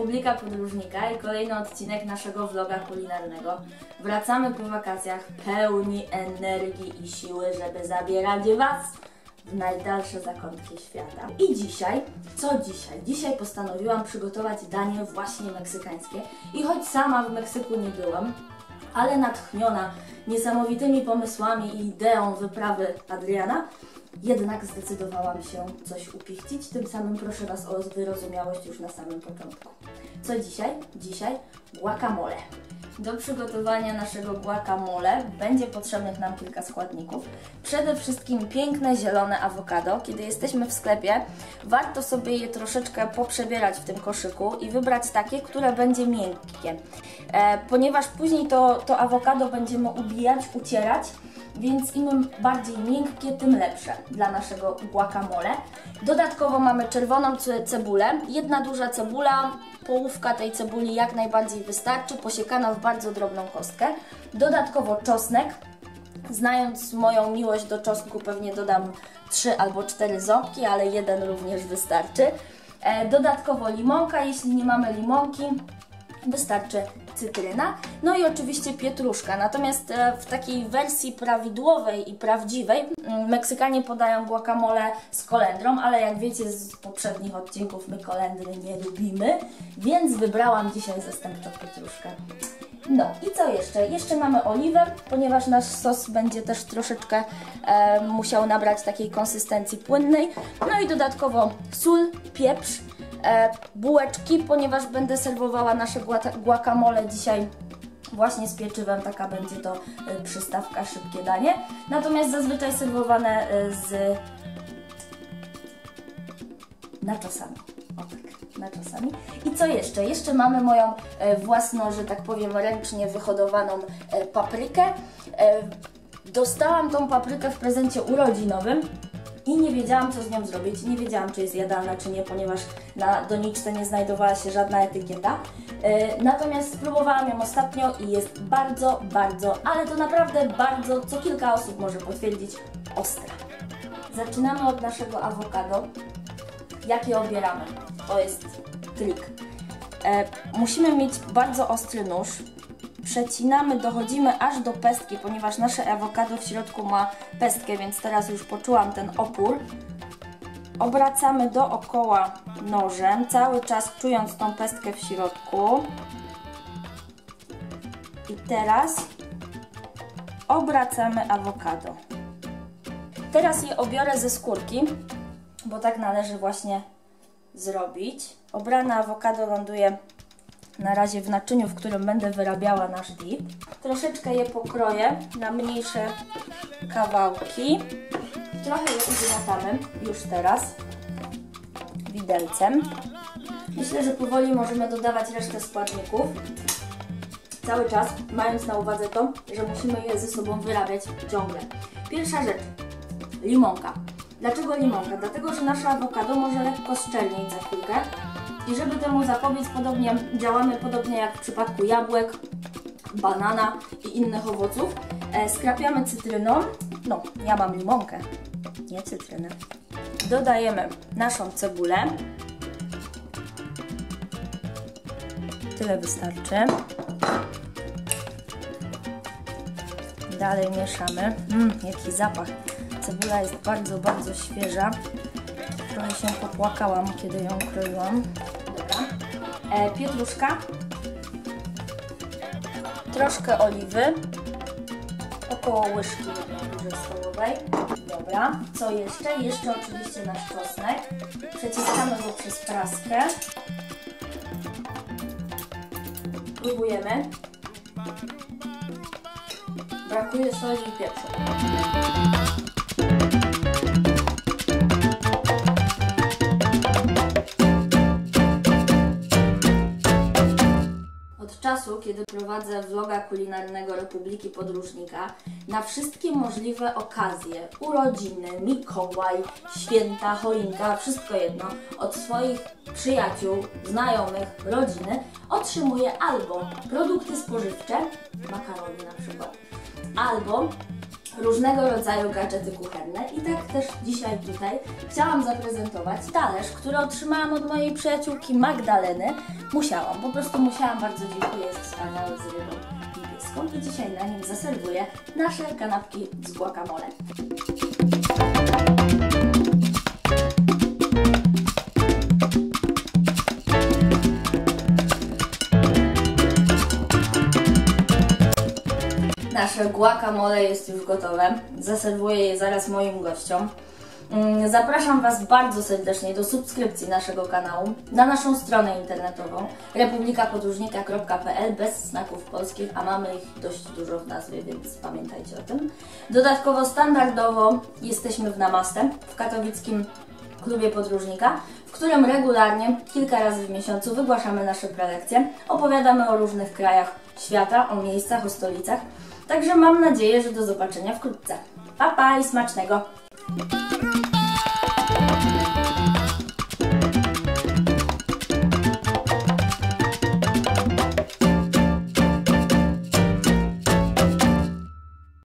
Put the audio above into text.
Republika Podróżnika i kolejny odcinek naszego vloga kulinarnego. Wracamy po wakacjach pełni energii i siły, żeby zabierać Was w najdalsze zakątki świata. I dzisiaj, co dzisiaj? Dzisiaj postanowiłam przygotować danie właśnie meksykańskie i choć sama w Meksyku nie byłam, ale natchniona niesamowitymi pomysłami i ideą wyprawy Adriana, jednak zdecydowałam się coś upichcić. Tym samym proszę Was o wyrozumiałość już na samym początku. Co dzisiaj? Dzisiaj guacamole. Do przygotowania naszego guacamole będzie potrzebnych nam kilka składników. Przede wszystkim piękne zielone awokado. Kiedy jesteśmy w sklepie, warto sobie je troszeczkę poprzebierać w tym koszyku i wybrać takie, które będzie miękkie. E, ponieważ później to, to awokado będziemy ubijać, ucierać, więc im bardziej miękkie, tym lepsze dla naszego guacamole. Dodatkowo mamy czerwoną cebulę, jedna duża cebula, połówka tej cebuli jak najbardziej wystarczy, posiekana w bardzo drobną kostkę. Dodatkowo czosnek, znając moją miłość do czosnku pewnie dodam 3 albo 4 ząbki, ale jeden również wystarczy. E, dodatkowo limonka, jeśli nie mamy limonki, wystarczy cytryna, no i oczywiście pietruszka. Natomiast e, w takiej wersji prawidłowej i prawdziwej mm, Meksykanie podają guacamole z kolendrą, ale jak wiecie z poprzednich odcinków my kolendry nie lubimy, więc wybrałam dzisiaj zastępczo pietruszkę. No i co jeszcze? Jeszcze mamy oliwę, ponieważ nasz sos będzie też troszeczkę e, musiał nabrać takiej konsystencji płynnej. No i dodatkowo sól, pieprz, bułeczki, ponieważ będę serwowała nasze guacamole dzisiaj właśnie z pieczywem, taka będzie to e, przystawka, szybkie danie. Natomiast zazwyczaj serwowane e, z naczosami. O tak, naczosami. I co jeszcze? Jeszcze mamy moją e, własną, że tak powiem, ręcznie wyhodowaną e, paprykę. E, dostałam tą paprykę w prezencie urodzinowym i nie wiedziałam, co z nią zrobić. Nie wiedziałam, czy jest jadalna, czy nie, ponieważ na doniczce nie znajdowała się żadna etykieta. Yy, natomiast spróbowałam ją ostatnio i jest bardzo, bardzo, ale to naprawdę bardzo, co kilka osób może potwierdzić, ostra. Zaczynamy od naszego awokado. Jakie obieramy? To jest trik. E, musimy mieć bardzo ostry nóż, przecinamy, dochodzimy aż do pestki, ponieważ nasze awokado w środku ma pestkę, więc teraz już poczułam ten opór. Obracamy dookoła nożem, cały czas czując tą pestkę w środku. I teraz obracamy awokado. Teraz je obiorę ze skórki, bo tak należy właśnie zrobić. Obrane awokado ląduje na razie w naczyniu, w którym będę wyrabiała nasz dip. Troszeczkę je pokroję na mniejsze kawałki. Trochę je ugniatamy już teraz widelcem. Myślę, że powoli możemy dodawać resztę składników. Cały czas mając na uwadze to, że musimy je ze sobą wyrabiać ciągle. Pierwsza rzecz, limonka. Dlaczego limonka? Dlatego, że nasze awokado może lekko szczelnieć za chwilkę i żeby temu zapobiec, podobnie działamy podobnie jak w przypadku jabłek, banana i innych owoców. E, skrapiamy cytryną. No, ja mam limonkę, nie cytrynę. Dodajemy naszą cebulę. Tyle wystarczy. Dalej mieszamy. Mmm, jaki zapach. Cebula jest bardzo, bardzo świeża. Trochę się popłakałam, kiedy ją kroiłam. Dobra. E, pietruszka. Troszkę oliwy. Około łyżki dużej stołowej. Dobra. Co jeszcze? Jeszcze oczywiście nasz czosnek. Przeciskamy go przez praskę. Próbujemy. Brakuje soli i pieprzu. Czasu, kiedy prowadzę vloga kulinarnego Republiki Podróżnika, na wszystkie możliwe okazje, urodziny, Mikołaj, święta, choinka, wszystko jedno, od swoich przyjaciół, znajomych, rodziny, otrzymuję albo produkty spożywcze, makarony na przykład, albo różnego rodzaju gadżety kuchenne i tak też dzisiaj tutaj chciałam zaprezentować talerz, który otrzymałam od mojej przyjaciółki Magdaleny. Musiałam, po prostu musiałam, bardzo dziękuję, jest wspaniały z rybą niebieską i dzisiaj na nim zaserwuję nasze kanapki z guacamole. Nasze guacamole jest już gotowe. Zaserwuję je zaraz moim gościom. Mm, Zapraszam Was bardzo serdecznie do subskrypcji naszego kanału na naszą stronę internetową republikapodróżnika.pl bez znaków polskich, a mamy ich dość dużo w nazwie, więc pamiętajcie o tym. Dodatkowo standardowo jesteśmy w Namaste, w katowickim klubie podróżnika, w którym regularnie, kilka razy w miesiącu wygłaszamy nasze prelekcje, opowiadamy o różnych krajach świata, o miejscach, o stolicach. Także mam nadzieję, że do zobaczenia wkrótce. Pa, pa i smacznego!